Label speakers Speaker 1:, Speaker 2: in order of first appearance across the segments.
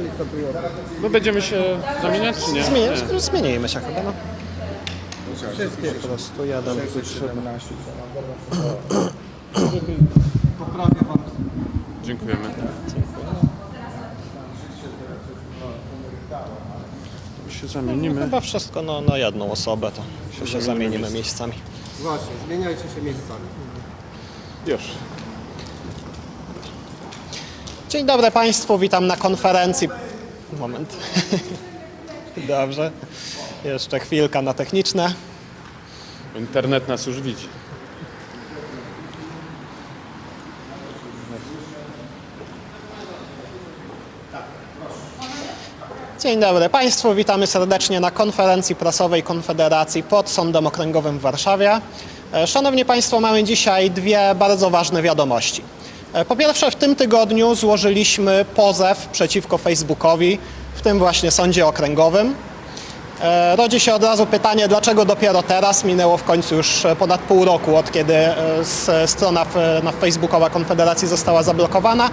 Speaker 1: jeżeli to było.
Speaker 2: My będziemy się zamieniać, czy nie?
Speaker 3: Zmieni,
Speaker 2: nie.
Speaker 3: zmienimy się chyba, no.
Speaker 1: Wszystkie.
Speaker 3: Po prostu trzy.
Speaker 1: 17. Poprawię wam.
Speaker 2: Dziękujemy. To się zamienimy.
Speaker 3: Chyba wszystko no, na jedną osobę, to się, się zamienimy miejscami.
Speaker 1: Właśnie, zmieniajcie się miejscami.
Speaker 2: Już.
Speaker 3: Dzień dobry Państwu, witam na konferencji. Moment. Dobrze. Jeszcze chwilka na techniczne.
Speaker 2: Internet nas już widzi.
Speaker 3: Dzień dobry Państwu, witamy serdecznie na konferencji prasowej Konfederacji pod Sądem Okręgowym w Warszawie. E, Szanowni Państwo, mamy dzisiaj dwie bardzo ważne wiadomości. E, Po pierwsze, w tym tygodniu złożyliśmy pozew przeciwko Facebookowi w tym właśnie Sądzie Okręgowym. E, Rodzi się od razu pytanie, dlaczego dopiero teraz? Minęło w końcu już e, ponad pół roku, od kiedy strona na Facebookowa Konfederacji została zablokowana.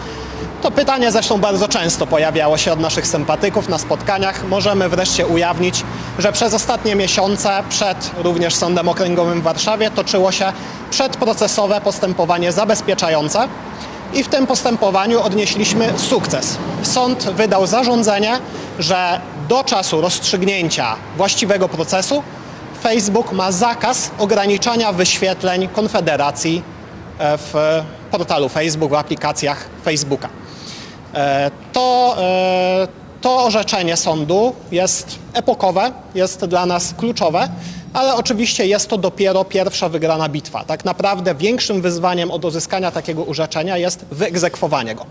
Speaker 3: To pytanie zresztą bardzo często pojawiało się od naszych sympatyków na spotkaniach. Możemy wreszcie ujawnić, że przez ostatnie miesiące przed również Sądem Okręgowym w Warszawie toczyło się przedprocesowe postępowanie zabezpieczające i w tym postępowaniu odnieśliśmy sukces. Sąd wydał zarządzenie, że do czasu rozstrzygnięcia właściwego procesu Facebook ma zakaz ograniczania wyświetleń Konfederacji e, w portalu Facebook, w aplikacjach Facebooka. E, To, e, to orzeczenie sądu jest epokowe, jest dla nas kluczowe, ale oczywiście jest to dopiero pierwsza wygrana bitwa. Tak naprawdę większym wyzwaniem od uzyskania takiego orzeczenia jest wyegzekwowanie go.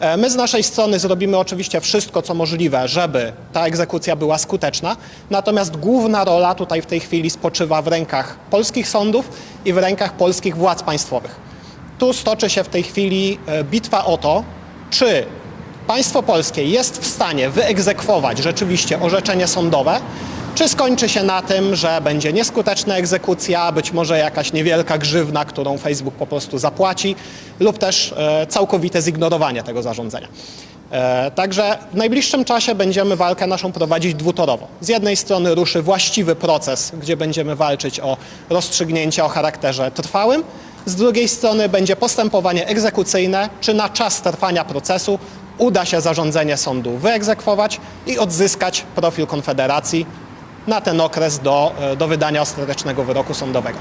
Speaker 3: E, My z naszej strony zrobimy oczywiście wszystko, co możliwe, żeby ta egzekucja była skuteczna, natomiast główna rola tutaj w tej chwili spoczywa w rękach polskich sądów i w rękach polskich władz państwowych. Tu stoczy się w tej chwili e, bitwa o to, czy państwo polskie jest w stanie wyegzekwować rzeczywiście orzeczenie sądowe, czy skończy się na tym, że będzie nieskuteczna egzekucja, być może jakaś niewielka grzywna, którą Facebook po prostu zapłaci, lub też e, całkowite zignorowanie tego zarządzenia. E, Także w najbliższym czasie będziemy walkę naszą prowadzić dwutorowo. Z jednej strony ruszy właściwy proces, gdzie będziemy walczyć o rozstrzygnięcia o charakterze trwałym, z drugiej strony będzie postępowanie egzekucyjne, czy na czas trwania procesu uda się zarządzenie sądu wyegzekwować i odzyskać profil Konfederacji na ten okres do, e, do wydania ostatecznego wyroku sądowego.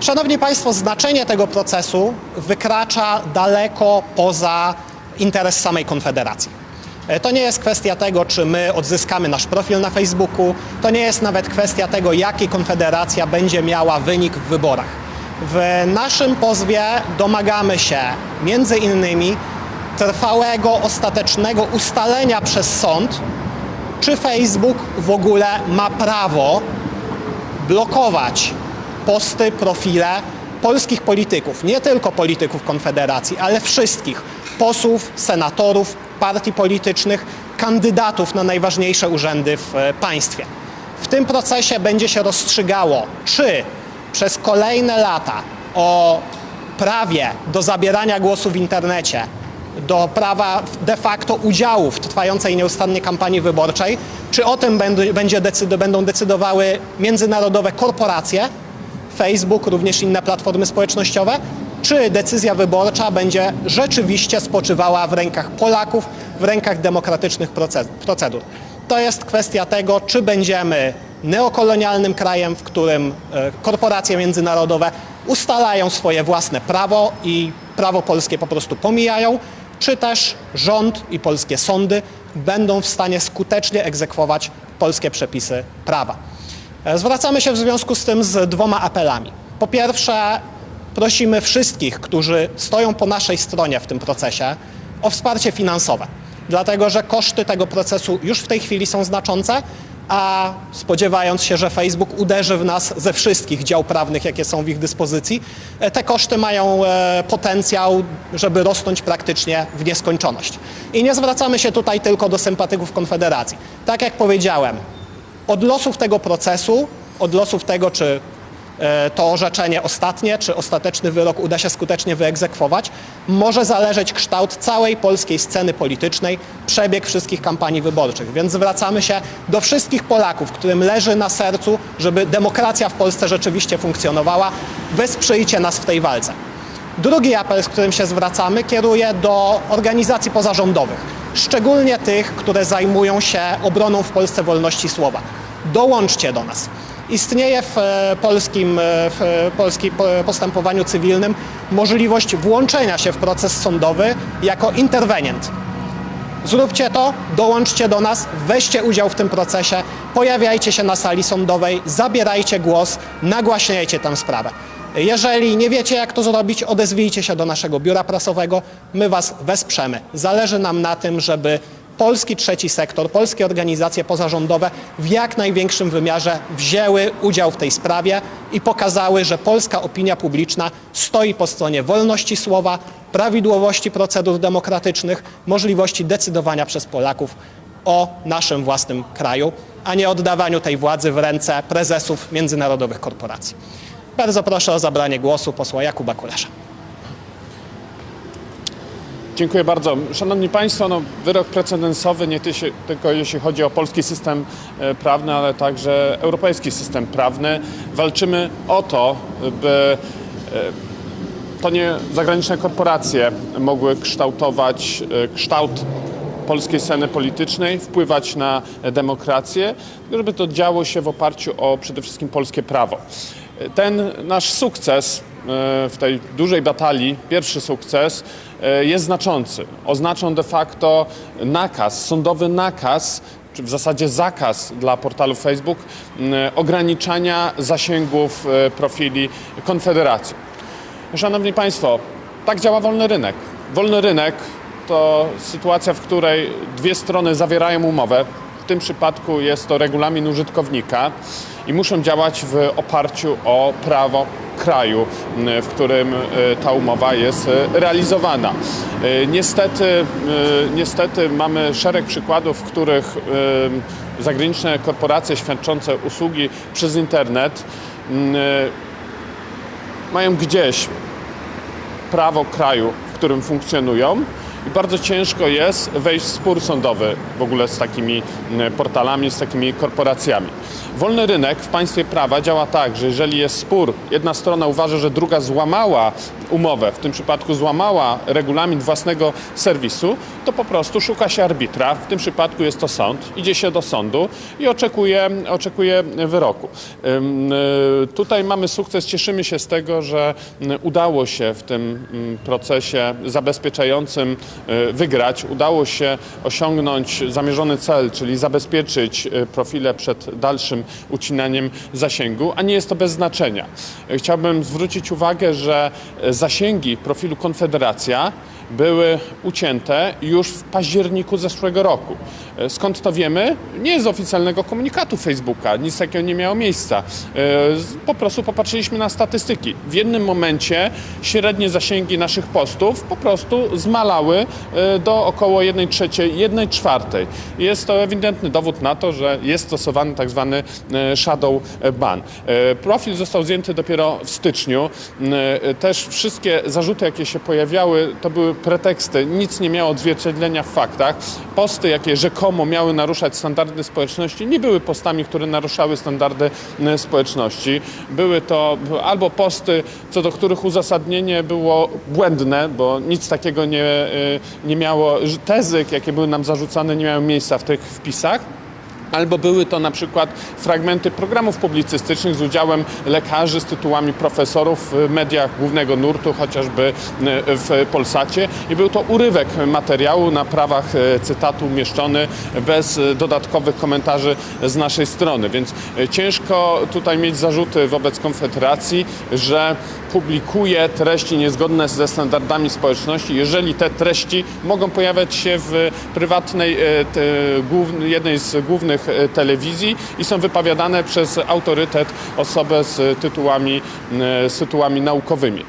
Speaker 3: Szanowni Państwo, znaczenie tego procesu wykracza daleko poza interes samej Konfederacji. E, To nie jest kwestia tego, czy my odzyskamy nasz profil na Facebooku, to nie jest nawet kwestia tego, jaki Konfederacja będzie miała wynik w wyborach. W naszym pozwie domagamy się między innymi trwałego, ostatecznego ustalenia przez sąd, czy Facebook w ogóle ma prawo blokować posty, profile polskich polityków, nie tylko polityków Konfederacji, ale wszystkich posłów, senatorów, partii politycznych, kandydatów na najważniejsze urzędy w e, państwie. W tym procesie będzie się rozstrzygało, czy przez kolejne lata o prawie do zabierania głosu w internecie, do prawa de facto udziału w trwającej nieustannie kampanii wyborczej, czy o tym będzie decyd- będą decydowały międzynarodowe korporacje, Facebook, również inne platformy społecznościowe, czy decyzja wyborcza będzie rzeczywiście spoczywała w rękach Polaków, w rękach demokratycznych proce- procedur. To jest kwestia tego, czy będziemy neokolonialnym krajem, w którym e, korporacje międzynarodowe ustalają swoje własne prawo i prawo polskie po prostu pomijają, czy też rząd i polskie sądy będą w stanie skutecznie egzekwować polskie przepisy prawa. E, Zwracamy się w związku z tym z dwoma apelami. Po pierwsze, prosimy wszystkich, którzy stoją po naszej stronie w tym procesie, o wsparcie finansowe, dlatego że koszty tego procesu już w tej chwili są znaczące, a spodziewając się, że Facebook uderzy w nas ze wszystkich dział prawnych, jakie są w ich dyspozycji, e, te koszty mają e, potencjał, żeby rosnąć praktycznie w nieskończoność. I nie zwracamy się tutaj tylko do sympatyków Konfederacji. Tak jak powiedziałem, od losów tego procesu, od losów tego, czy to orzeczenie ostatnie, czy ostateczny wyrok uda się skutecznie wyegzekwować, może zależeć kształt całej polskiej sceny politycznej, przebieg wszystkich kampanii wyborczych. Więc zwracamy się do wszystkich Polaków, którym leży na sercu, żeby demokracja w Polsce rzeczywiście funkcjonowała. Wesprzyjcie nas w tej walce. Drugi apel, z którym się zwracamy, kieruje do organizacji pozarządowych, szczególnie tych, które zajmują się obroną w Polsce wolności słowa. Dołączcie do nas. Istnieje w e, polskim, e, w e, polskim po- postępowaniu cywilnym możliwość włączenia się w proces sądowy jako interwenient. Zróbcie to, dołączcie do nas, weźcie udział w tym procesie, pojawiajcie się na sali sądowej, zabierajcie głos, nagłaśniajcie tę sprawę. Jeżeli nie wiecie, jak to zrobić, odezwijcie się do naszego biura prasowego, my Was wesprzemy. Zależy nam na tym, żeby polski trzeci sektor, polskie organizacje pozarządowe w jak największym wymiarze wzięły udział w tej sprawie i pokazały, że polska opinia publiczna stoi po stronie wolności słowa, prawidłowości procedur demokratycznych, możliwości decydowania przez Polaków o naszym własnym kraju, a nie oddawaniu tej władzy w ręce prezesów międzynarodowych korporacji. Bardzo proszę o zabranie głosu posła Jakuba Kulesza.
Speaker 2: Dziękuję bardzo. Szanowni Państwo, no, wyrok precedensowy nie tylko jeśli chodzi o polski system e, prawny, ale także europejski system prawny. Walczymy o to, by e, to nie zagraniczne korporacje mogły kształtować e, kształt polskiej sceny politycznej, wpływać na demokrację, żeby to działo się w oparciu o przede wszystkim polskie prawo. Ten nasz sukces w tej dużej batalii, pierwszy sukces, jest znaczący. Oznaczą de facto nakaz, sądowy nakaz, czy w zasadzie zakaz dla portalu Facebook ograniczania zasięgów e, profili Konfederacji. Szanowni Państwo, tak działa wolny rynek. Wolny rynek to sytuacja, w której dwie strony zawierają umowę. W tym przypadku jest to regulamin użytkownika i muszą działać w oparciu o prawo kraju, w którym e, ta umowa jest e, realizowana. E, Niestety, niestety mamy szereg przykładów, w których zagraniczne korporacje świadczące usługi przez internet mają gdzieś prawo kraju, w którym funkcjonują i bardzo ciężko jest wejść w spór sądowy w ogóle z takimi mm, portalami, z takimi korporacjami. Wolny rynek w państwie prawa działa tak, że jeżeli jest spór, jedna strona uważa, że druga złamała umowę, w tym przypadku złamała regulamin własnego serwisu, to po prostu szuka się arbitra, w tym przypadku jest to sąd, idzie się do sądu i oczekuje, oczekuje wyroku. Y, Tutaj mamy sukces, cieszymy się z tego, że y, udało się w tym mm, procesie zabezpieczającym y, wygrać, udało się osiągnąć zamierzony cel, czyli zabezpieczyć profile przed dalszym ucinaniem zasięgu, a nie jest to bez znaczenia. Chciałbym zwrócić uwagę, że zasięgi profilu Konfederacja były ucięte już w październiku zeszłego roku. E, Skąd to wiemy? Nie z oficjalnego komunikatu Facebooka, nic takiego nie miało miejsca. E, Po prostu popatrzyliśmy na statystyki. W jednym momencie średnie zasięgi naszych postów po prostu zmalały e, do około 1 trzeciej, 1 czwartej. Jest to ewidentny dowód na to, że jest stosowany tak zwany shadow ban. Profil został zdjęty dopiero w styczniu. Też wszystkie zarzuty, jakie się pojawiały, to były preteksty. Nic nie miało odzwierciedlenia w faktach. Posty, jakie rzekomo miały naruszać standardy społeczności, nie były postami, które naruszały standardy e, społeczności. Były to albo posty, co do których uzasadnienie było błędne, bo nic takiego nie, e, nie miało, tezy, jakie były nam zarzucane, nie miały miejsca w tych wpisach. Albo były to na przykład fragmenty programów publicystycznych z udziałem lekarzy z tytułami profesorów w mediach głównego nurtu, chociażby e, w Polsacie. I był to urywek materiału na prawach e, cytatu umieszczony bez e, dodatkowych komentarzy z naszej strony. Więc ciężko tutaj mieć zarzuty wobec Konfederacji, że publikuje treści niezgodne ze standardami społeczności, jeżeli te treści mogą pojawiać się w prywatnej, jednej z głównych e, telewizji i są wypowiadane przez autorytet, osobę z tytułami, e, z tytułami naukowymi.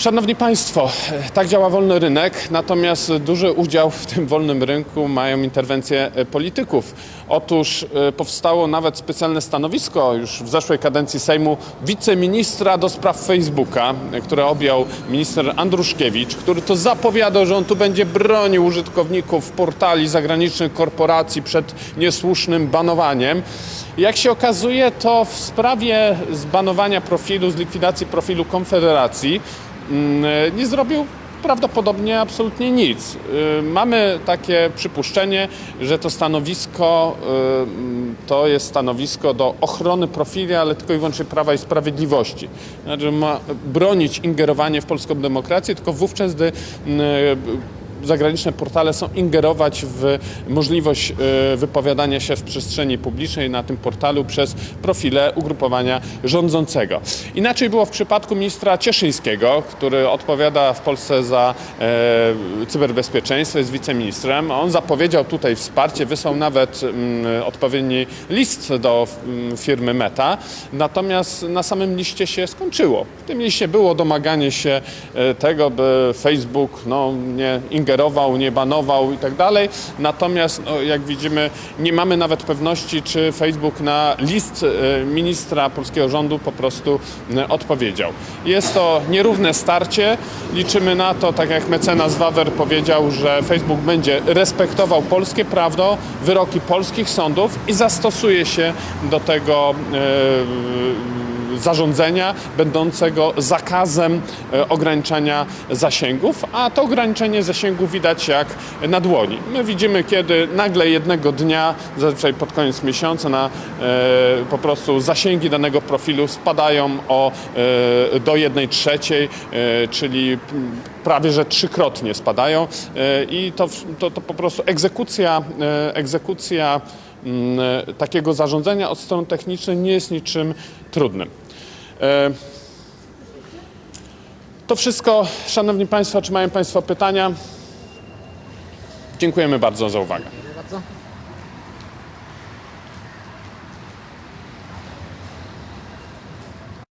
Speaker 2: Szanowni Państwo, tak działa wolny rynek, natomiast duży udział w tym wolnym rynku mają interwencje e, polityków. Otóż e, powstało nawet specjalne stanowisko już w zeszłej kadencji Sejmu wiceministra do spraw Facebooka, e, które objął minister Andruszkiewicz, który to zapowiadał, że on tu będzie bronił użytkowników portali zagranicznych korporacji przed niesłusznym banowaniem. Jak się okazuje, to w sprawie zbanowania profilu, z likwidacji profilu Konfederacji nie zrobił prawdopodobnie absolutnie nic. Y, Mamy takie przypuszczenie, że to stanowisko y, mm, to jest stanowisko do ochrony profili, ale tylko i wyłącznie Prawa i Sprawiedliwości. Znaczy ma bronić ingerowanie w polską demokrację, tylko wówczas, gdy mm, zagraniczne portale są ingerować w możliwość e, wypowiadania się w przestrzeni publicznej na tym portalu przez profile ugrupowania rządzącego. Inaczej było w przypadku ministra Cieszyńskiego, który odpowiada w Polsce za e, cyberbezpieczeństwo, jest wiceministrem. On zapowiedział tutaj wsparcie, wysłał nawet mm, odpowiedni list do mm, firmy Meta, natomiast na samym liście się skończyło. W tym liście było domaganie się e, tego, by Facebook no, nie ingerował, nie banował i tak dalej. Natomiast no, jak widzimy, nie mamy nawet pewności, czy Facebook na list e, ministra polskiego rządu po prostu e, odpowiedział. Jest to nierówne starcie. Liczymy na to, tak jak mecenas Wawer powiedział, że Facebook będzie respektował polskie prawo, wyroki polskich sądów i zastosuje się do tego e, zarządzenia będącego zakazem e, ograniczania zasięgów, a to ograniczenie zasięgów widać jak na dłoni. My widzimy, kiedy nagle jednego dnia, zazwyczaj pod koniec miesiąca, na e, po prostu zasięgi danego profilu spadają o, e, do jednej trzeciej, czyli prawie że trzykrotnie spadają i to, to, to po prostu egzekucja, egzekucja takiego zarządzania od strony technicznej nie jest niczym trudnym. E, To wszystko, Szanowni Państwo, czy mają Państwo pytania? Dziękujemy bardzo za uwagę.